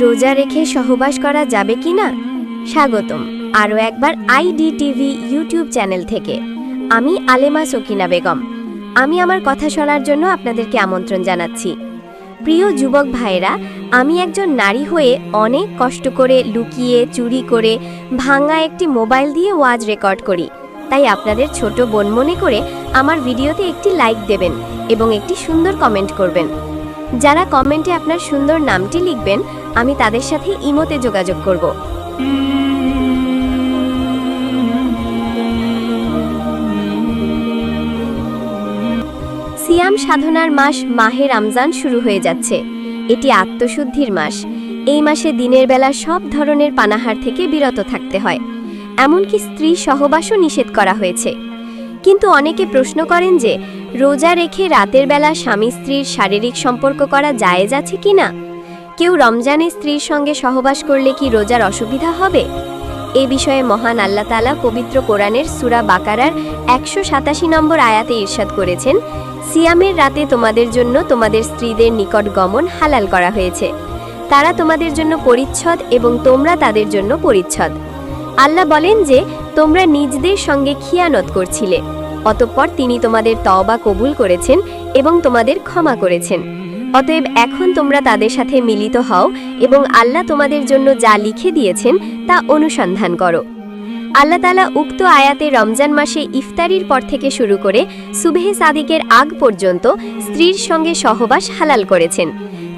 রোজা রেখে সহবাস করা যাবে কি না? স্বাগতম আরও একবার আইডি টিভি ইউটিউব চ্যানেল থেকে। আমি আলেমা সকিনা বেগম। আমি আমার কথা শোনার জন্য আপনাদেরকে আমন্ত্রণ জানাচ্ছি। প্রিয় যুবক ভাইরা আমি একজন নারী হয়ে অনেক কষ্ট করে লুকিয়ে, চুরি করে, ভাঙা একটি মোবাইল দিয়ে ওয়াজ রেকর্ড করি। তাই আপনাদের ছোট বোন মনে করে আমার ভিডিওতে একটি লাইক দেবেন এবং একটি সুন্দর কমেন্ট করবেন। যারা কমেন্টে আপনার সুন্দর নামটি লিখবেন, আমি তাদের সাথে ইমোতে যোগাযোগ করব। সিয়াম সাধনার মাস মাহে রমজান শুরু হয়ে যাচ্ছে। এটি আত্মশুদ্ধির মাস। এই মাসে দিনের বেলা সব ধরনের পানাহার থেকে বিরত থাকতে হয়। এমনকি স্ত্রী সহবাসও নিষেধ করা হয়েছে। কিন্তু অনেকে প্রশ্ন করেন যে, রোজা রেখে রাতের বেলা স্বামী স্ত্রীর শারীরিক সম্পর্ক করা জায়েজ আছে কি না? কেউ রমজানে স্ত্রীর সঙ্গে সহবাস করলে কি রোজার অসুবিধা হবে? এ বিষয়ে মহান আল্লাহ তালা পবিত্র কোরআনের সুরা বাকারার একশো সাতাশি নম্বর আয়াতে ইরশাদ করেছেন, সিয়ামের রাতে তোমাদের জন্য তোমাদের স্ত্রীদের নিকট গমন হালাল করা হয়েছে। তারা তোমাদের জন্য পরিচ্ছদ এবং তোমরা তাদের জন্য পরিচ্ছদ। আল্লাহ বলেন যে তোমরা নিজদের সঙ্গে খিয়ানত করছিলে। অতঃপর তিনি তোমাদের তওবা কবুল করেছেন এবং তোমাদের ক্ষমা করেছেন। অতএব এখন তোমরা তাদের সাথে মিলিত হও এবং আল্লাহ তোমাদের জন্য যা লিখে দিয়েছেন তা অনুসন্ধান করো। আল্লাহ তালা উক্ত আয়াতে রমজান মাসে ইফতারির পর থেকে শুরু করে সুবেহে সাদিকের আগ পর্যন্ত স্ত্রীর সঙ্গে সহবাস হালাল করেছেন।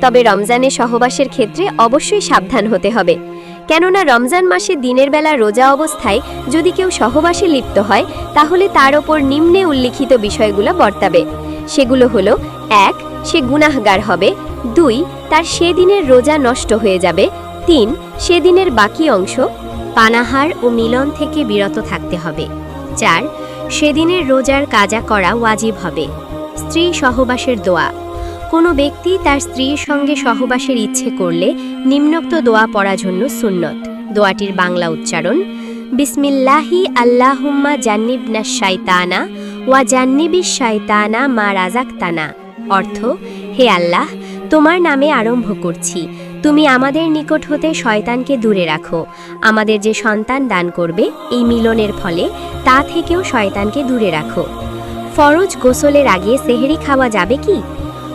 তবে রমজানে সহবাসের ক্ষেত্রে অবশ্যই সাবধান হতে হবে। কেননা রমজান মাসে দিনের বেলা রোজা অবস্থায় যদি কেউ সহবাসে লিপ্ত হয়, তাহলে তার ওপর নিম্নে উল্লিখিত বিষয়গুলো বর্তাবে। সেগুলো হলো, এক, সে গুনাহগার হবে। দুই, তার সেদিনের রোজা নষ্ট হয়ে যাবে। তিন, সেদিনের বাকি অংশ, পানাহার ও মিলন থেকে বিরত থাকতে হবে। চার, সেদিনের রোজার কাজা করা ওয়াজিব হবে। স্ত্রী সহবাসের দোয়া। কোনো ব্যক্তি তার স্ত্রীর সঙ্গে সহবাসের ইচ্ছে করলে নিম্নোক্ত দোয়া পড়া জন্য সুন্নত। দোয়াটির বাংলা উচ্চারণ, বিসমিল্লাহি আল্লাহুম্মা জান্নিবনা শাইতানা ওয়া জান্নিবিস শাইতানা মা রাজাক্তানা অর্থ, হে আল্লাহ, তোমার নামে আরম্ভ করছি। তুমি আমাদের নিকট হতে শয়তানকে দূরে রাখো। আমাদের যে সন্তান দান করবে এই মিলনের ফলে তা থেকেও শয়তানকে দূরে রাখো। ফরজ গোসলের আগে সেহেরি খাওয়া যাবে কি?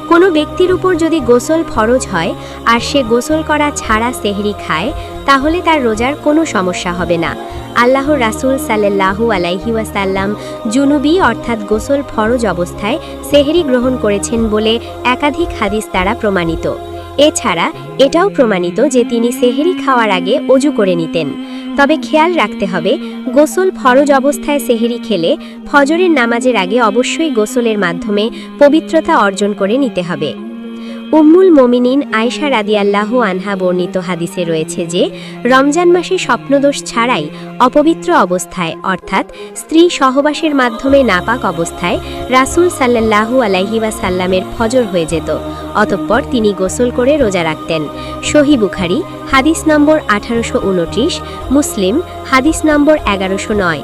কোনো ব্যক্তির উপর যদি গোসল ফরজ হয় আর সে গোসল করা ছাড়া সেহরি খায়, তাহলে তার রোজার কোনো সমস্যা হবে না। আল্লাহ রাসুল সাল্লাহু আলাইহি ওয়াসাল্লাম জুনুবি অর্থাৎ গোসল ফরজ অবস্থায় সেহরি গ্রহণ করেছেন বলে একাধিক হাদিস দ্বারা প্রমাণিত। এছাড়া এটাও প্রমাণিত যে তিনি সেহেরি খাওয়ার আগে অজু করে নিতেন। তবে খেয়াল রাখতে হবে, গোসল ফরজ অবস্থায় সেহেরি খেলে ফজরের নামাজের আগে অবশ্যই গোসলের মাধ্যমে পবিত্রতা অর্জন করে নিতে হবে। উম্মুল মোমিনিন আয়সা রাদিয়াল্লাহু আনহা বর্ণিত হাদিসে রয়েছে যে, রমজান মাসে স্বপ্নদোষ ছাড়াই অপবিত্র অবস্থায়, অর্থাৎ স্ত্রী সহবাসের মাধ্যমে নাপাক অবস্থায় রাসূল সাল্লাল্লাহু আলাইহি ওয়াসাল্লামের ফজর হয়ে যেত। অতঃপর তিনি গোসল করে রোজা রাখতেন। সহি বুখারি, হাদিস নম্বর আঠারোশো উনত্রিশ, মুসলিম, হাদিস নম্বর এগারোশো নয়।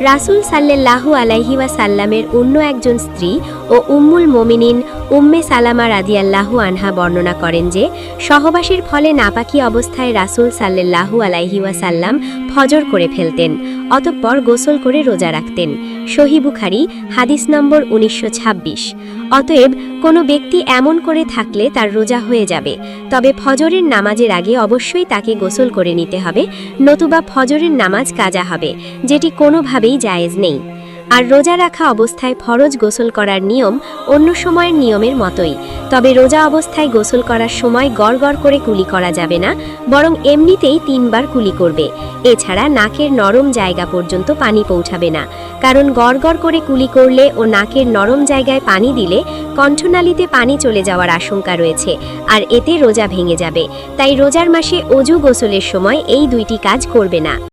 রাসুল সাল্লাল্লাহু আলাইহি সাল্লামের অন্য একজন স্ত্রী ও উম্মুল মোমিনিন উম্মে সালামা রাদিয়াল্লাহু আনহা বর্ণনা করেন যে, সহবাসের ফলে নাপাকি অবস্থায় রাসুল সাল্লাল্লাহু আলাইহি সাল্লাম ফজর করে ফেলতেন, অতঃপর গোসল করে রোজা রাখতেন। সহি বুখারি, হাদিস নম্বর উনিশশো ছাব্বিশ। অতএব কোনো ব্যক্তি এমন করে থাকলে তার রোজা হয়ে যাবে। তবে ফজরের নামাজের আগে অবশ্যই তাকে গোসল করে নিতে হবে, নতুবা ফজরের নামাজ কাজা হবে, যেটি কোনোভাবেই জায়েজ নেই। আর রোজা রাখা অবস্থায় ফরজ গোসল করার নিয়ম অন্য সময়ের নিয়মের মতোই। তবে রোজা অবস্থায় গোসল করার সময় গড় করে কুলি করা যাবে না, বরং এমনিতেই তিনবার কুলি করবে। এছাড়া নাকের নরম জায়গা পর্যন্ত পানি পৌঁছাবে না। কারণ গড় করে কুলি করলে ও নাকের নরম জায়গায় পানি দিলে কণ্ঠনালীতে পানি চলে যাওয়ার আশঙ্কা রয়েছে, আর এতে রোজা ভেঙে যাবে। তাই রোজার মাসে অজু গোসলের সময় এই দুইটি কাজ করবে না।